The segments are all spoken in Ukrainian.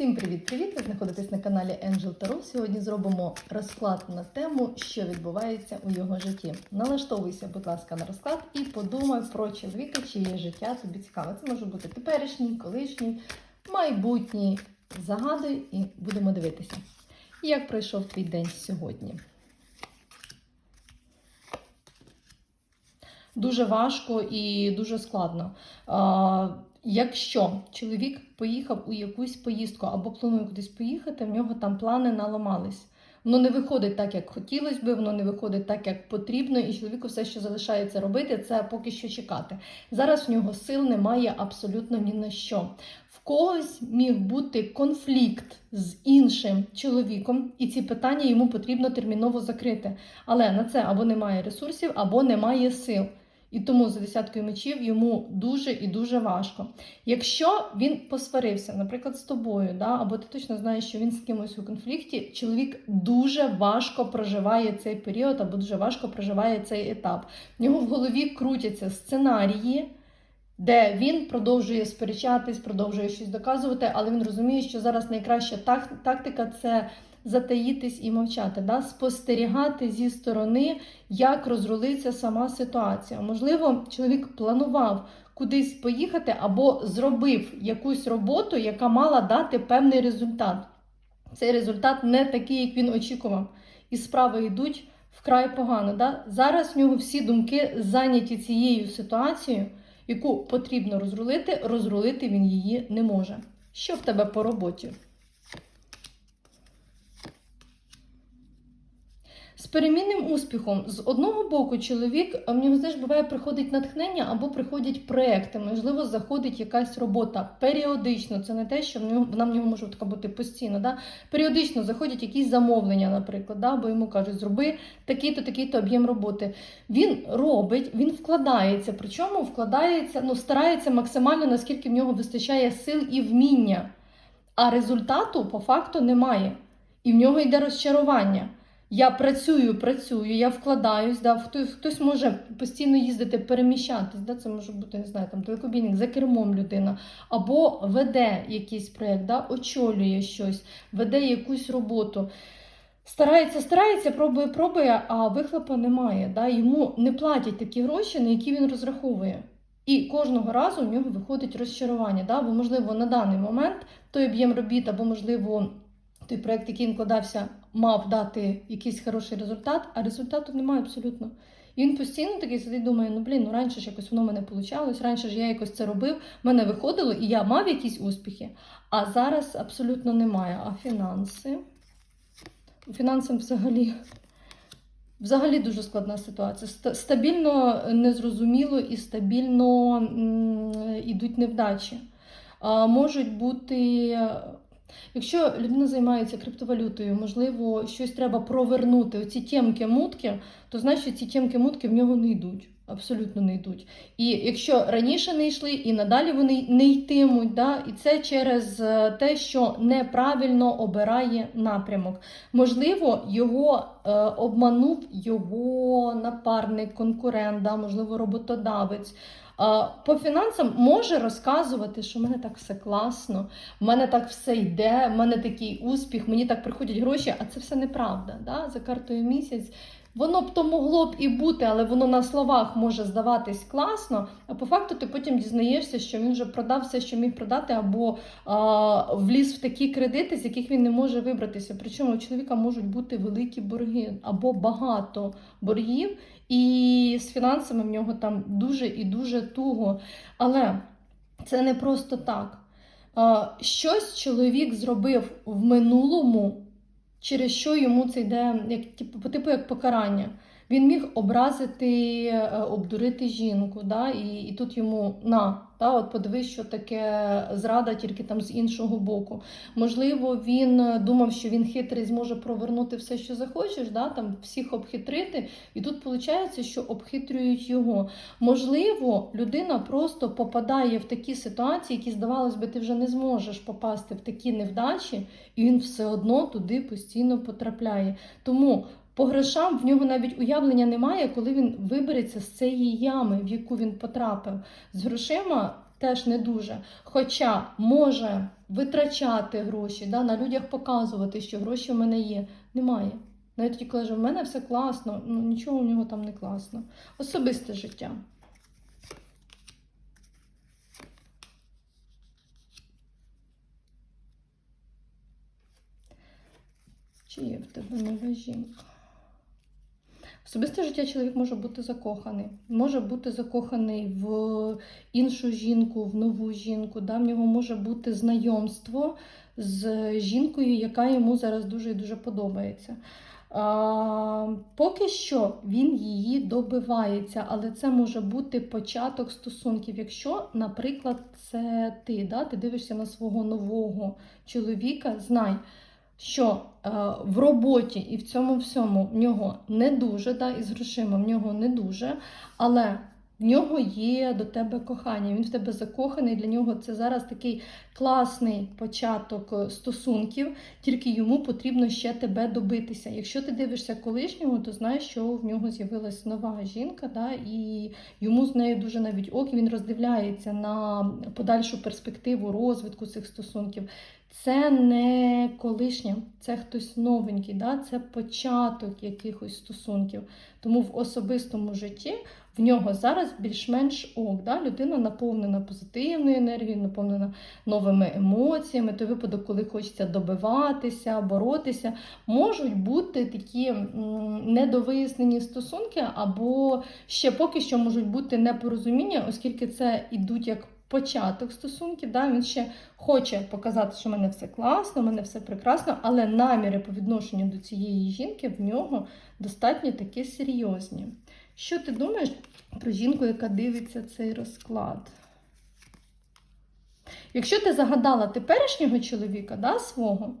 Всім привіт-привіт! Ви знаходитесь на каналі Angel Tarot. Сьогодні зробимо розклад на тему, що відбувається у його житті. Налаштовуйся, будь ласка, на розклад і подумай про чоловіка, чиє життя тобі цікаве. Це може бути теперішній, колишній, майбутній. Загадуй і будемо дивитися, як пройшов твій день сьогодні. Дуже важко і дуже складно. Якщо чоловік поїхав у якусь поїздку або планує кудись поїхати, в нього там плани наламались. Воно не виходить так, як хотілося би, воно не виходить так, як потрібно, і чоловіку все, що залишається робити, це поки що чекати. Зараз в нього сил немає абсолютно ні на що. В когось міг бути конфлікт з іншим чоловіком, і ці питання йому потрібно терміново закрити. Але на це або немає ресурсів, або немає сил. І тому за десяткою мечів йому дуже і дуже важко. Якщо він посварився, наприклад, з тобою, да, або ти точно знаєш, що він з кимось у конфлікті, чоловік дуже важко проживає цей період, або дуже важко проживає цей етап. В нього в голові крутяться сценарії. Де він продовжує сперечатись, продовжує щось доказувати, але він розуміє, що зараз найкраща тактика це затаїтись і мовчати, да? спостерігати зі сторони, як розрулиться сама ситуація. Можливо, чоловік планував кудись поїхати або зробив якусь роботу, яка мала дати певний результат. Цей результат не такий, як він очікував. І справи йдуть вкрай погано. Да? Зараз в нього всі думки зайняті цією ситуацією, яку потрібно розрулити, розрулити він її не може. Що в тебе по роботі? З перемінним успіхом, з одного боку, чоловік в нього знаєш, буває приходить натхнення або приходять проекти. Можливо, заходить якась робота періодично. Це не те, що в нього вона в нього може така бути постійно. Да? Періодично заходять якісь замовлення, наприклад, да? бо йому кажуть, зроби такий-то, такий-то об'єм роботи. Він робить, він вкладається. Причому вкладається, ну старається максимально, наскільки в нього вистачає сил і вміння. А результату по факту немає. І в нього йде розчарування. Я працюю, працюю, я вкладаюсь, да, хтось, хтось може постійно їздити, переміщатись, да, це може бути, не знаю, там далекобійник, за кермом людина, або веде якийсь проєкт, да, очолює щось, веде якусь роботу. Старається, старається, пробує, пробує, а вихлопу немає. Да, Йому не платять такі гроші, на які він розраховує. І кожного разу в нього виходить розчарування. Да? Бо, можливо, на даний момент той об'єм робіт, або, можливо, той проєкт, який він вкладався, мав дати якийсь хороший результат, а результату немає абсолютно. І він постійно такий сидить, думає, ну блін, ну раніше ж якось воно в мене вийшло, раніше ж я якось це робив, в мене виходило, і я мав якісь успіхи, а зараз абсолютно немає. А фінанси? Фінансам взагалі. Взагалі дуже складна ситуація. Стабільно незрозуміло і стабільно м, ідуть невдачі. Можуть бути, якщо людина займається криптовалютою, можливо, щось треба провернути. Оці тємки-мутки, то значить ці тємки-мутки в нього не йдуть. Абсолютно не йдуть. І якщо раніше не йшли, і надалі вони не йтимуть, да? і це через е, те, що неправильно обирає напрямок. Можливо, його е, обманув його напарник, конкурент, да? можливо, роботодавець. По фінансам може розказувати, що в мене так все класно, в мене так все йде, в мене такий успіх, мені так приходять гроші, а це все неправда. Да? За картою місяць. Воно б то могло б і бути, але воно на словах може здаватись класно, а по факту ти потім дізнаєшся, що він вже продав все, що міг продати, або а, вліз в такі кредити, з яких він не може вибратися. Причому у чоловіка можуть бути великі борги або багато боргів, і з фінансами в нього там дуже і дуже туго. Але це не просто так. А, щось чоловік зробив в минулому через що йому це йде як типу, по типу як покарання. Він міг образити, е, обдурити жінку, да? і, і тут йому на, да? от подивись, що таке зрада тільки там з іншого боку. Можливо, він е, думав, що він хитрий зможе провернути все, що захочеш, да? там всіх обхитрити. І тут виходить, що обхитрюють його. Можливо, людина просто попадає в такі ситуації, які, здавалось би, ти вже не зможеш попасти в такі невдачі, і він все одно туди постійно потрапляє. Тому по грошам в нього навіть уявлення немає, коли він вибереться з цієї ями, в яку він потрапив. З грошима теж не дуже. Хоча може витрачати гроші, да, на людях показувати, що гроші в мене є. Немає. Навіть тоді каже, в мене все класно, ну нічого у нього там не класно. Особисте життя. Чи є в тебе нова жінка? Особисте життя чоловік може бути закоханий. Може бути закоханий в іншу жінку, в нову жінку. Да? В нього може бути знайомство з жінкою, яка йому зараз дуже і дуже подобається. А, поки що він її добивається, але це може бути початок стосунків. Якщо, наприклад, це ти, да? ти дивишся на свого нового чоловіка, знай, що е, в роботі і в цьому всьому в нього не дуже, да, і з грошима в нього не дуже, але в нього є до тебе кохання, він в тебе закоханий. Для нього це зараз такий класний початок е, стосунків, тільки йому потрібно ще тебе добитися. Якщо ти дивишся колишнього, то знаєш, що в нього з'явилась нова жінка, да, і йому з нею дуже навіть ок, і він роздивляється на подальшу перспективу розвитку цих стосунків. Це не колишнє, це хтось новенький, да? це початок якихось стосунків. Тому в особистому житті в нього зараз більш-менш ок. Да? Людина наповнена позитивною енергією, наповнена новими емоціями. Той випадок, коли хочеться добиватися, боротися, можуть бути такі недовияснені стосунки, або ще поки що можуть бути непорозуміння, оскільки це ідуть як початок стосунків. Да? Він ще хоче показати, що в мене все класно, в мене все прекрасно, але наміри по відношенню до цієї жінки в нього достатньо такі серйозні. Що ти думаєш про жінку, яка дивиться цей розклад? Якщо ти загадала теперішнього чоловіка, да, свого,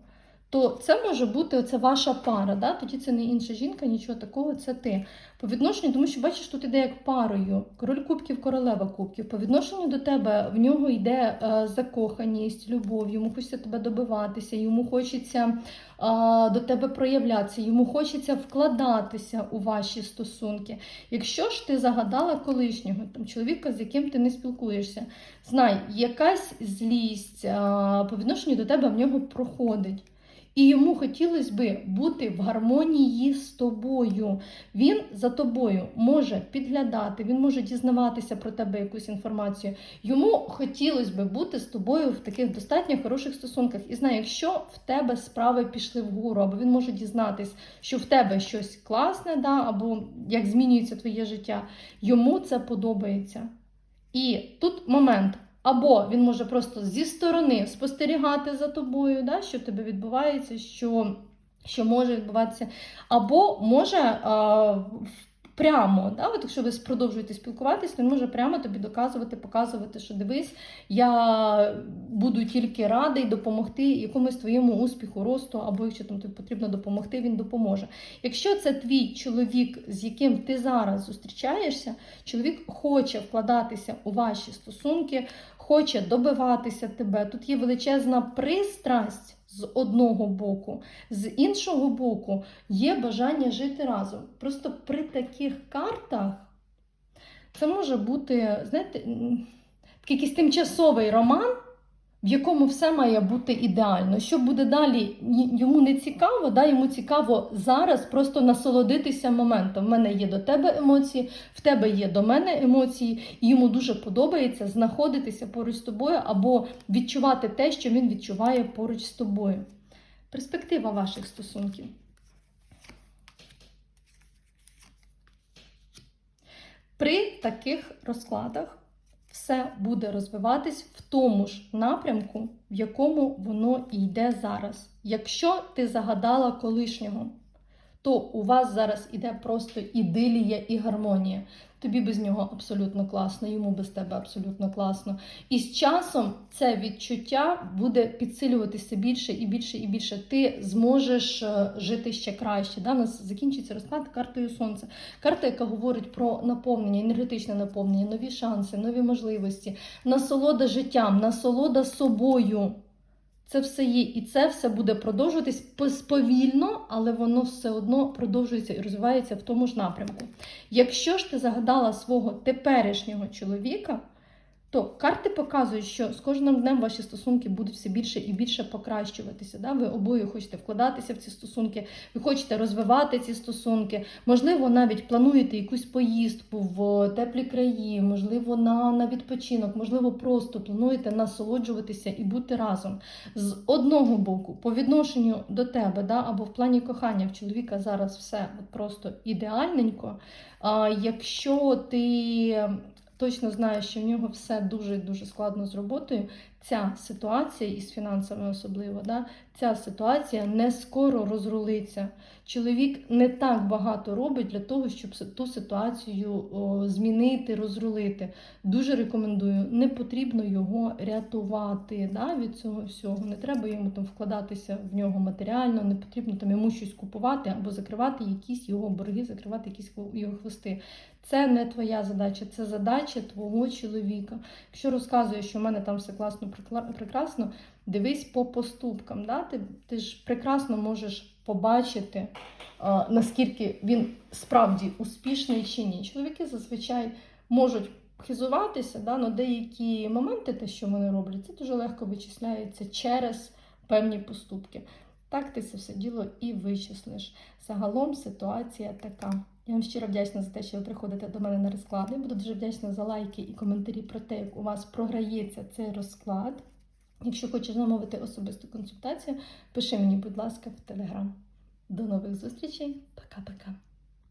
то це може бути оце ваша пара. Да? Тоді це не інша жінка, нічого такого, це ти. По відношенню, тому що бачиш, тут іде як парою. Король кубків, королева кубків. По відношенню до тебе в нього йде е, закоханість, любов, йому хочеться тебе добиватися, йому хочеться е, до тебе проявлятися, йому хочеться вкладатися у ваші стосунки. Якщо ж ти загадала колишнього там, чоловіка, з яким ти не спілкуєшся, знай, якась злість е, по відношенню до тебе в нього проходить. І йому хотілося би бути в гармонії з тобою. Він за тобою може підглядати, він може дізнаватися про тебе якусь інформацію. Йому хотілося би бути з тобою в таких достатньо хороших стосунках. І знає, якщо в тебе справи пішли вгору, або він може дізнатись, що в тебе щось класне, да, або як змінюється твоє життя, йому це подобається. І тут момент. Або він може просто зі сторони спостерігати за тобою, да, що в тебе відбувається, що що може відбуватися, або може а, прямо, да, от якщо ви продовжуєте спілкуватись, він може прямо тобі доказувати, показувати, що дивись, я буду тільки радий допомогти якомусь твоєму успіху, росту, або якщо там тобі потрібно допомогти, він допоможе. Якщо це твій чоловік, з яким ти зараз зустрічаєшся, чоловік хоче вкладатися у ваші стосунки, хоче добиватися тебе. Тут є величезна пристрасть з одного боку, з іншого боку, є бажання жити разом. Просто при таких картах це може бути, знаєте, такий якийсь тимчасовий роман. В якому все має бути ідеально. Що буде далі, йому не цікаво, да? йому цікаво зараз просто насолодитися моментом. В мене є до тебе емоції, в тебе є до мене емоції, і йому дуже подобається знаходитися поруч з тобою або відчувати те, що він відчуває поруч з тобою. Перспектива ваших стосунків. При таких розкладах все буде розвиватись в тому ж напрямку, в якому воно і йде зараз. Якщо ти загадала колишнього, то у вас зараз іде просто ідилія і гармонія. Тобі без нього абсолютно класно, йому без тебе абсолютно класно. І з часом це відчуття буде підсилюватися більше і більше і більше. Ти зможеш е, жити ще краще. Да? У нас закінчиться розклад картою сонця. Карта, яка говорить про наповнення, енергетичне наповнення, нові шанси, нові можливості, насолода життям, насолода собою. Це все є, і це все буде продовжуватись повільно, але воно все одно продовжується і розвивається в тому ж напрямку. Якщо ж ти загадала свого теперішнього чоловіка, то карти показують, що з кожним днем ваші стосунки будуть все більше і більше покращуватися. Да? Ви обоє хочете вкладатися в ці стосунки, ви хочете розвивати ці стосунки. Можливо, навіть плануєте якусь поїздку в теплі краї, можливо, на, на відпочинок, можливо, просто плануєте насолоджуватися і бути разом. З одного боку, по відношенню до тебе, да, або в плані кохання в чоловіка зараз все просто ідеальненько. А якщо ти точно знаєш, що в нього все дуже дуже складно з роботою, ця ситуація і з фінансами особливо, да, ця ситуація не скоро розрулиться. Чоловік не так багато робить для того, щоб ту ситуацію о, змінити, розрулити. Дуже рекомендую, не потрібно його рятувати да, від цього всього. Не треба йому там вкладатися в нього матеріально, не потрібно там йому щось купувати або закривати якісь його борги, закривати якісь його хвости. Це не твоя задача, це задача твого чоловіка. Якщо розказує, що в мене там все класно, прекрасно, дивись по поступкам. Да? Ти, ти ж прекрасно можеш побачити, а, наскільки він справді успішний чи ні. Чоловіки зазвичай можуть хизуватися, да? але деякі моменти, те, що вони роблять, це дуже легко вичисляється через певні поступки. Так ти це все діло і вичислиш. Загалом ситуація така. Я вам щиро вдячна за те, що ви приходите до мене на розклади. Буду дуже вдячна за лайки і коментарі про те, як у вас програється цей розклад. Якщо хочеш замовити особисту консультацію, пиши мені, будь ласка, в телеграм. До нових зустрічей. Пока-пока.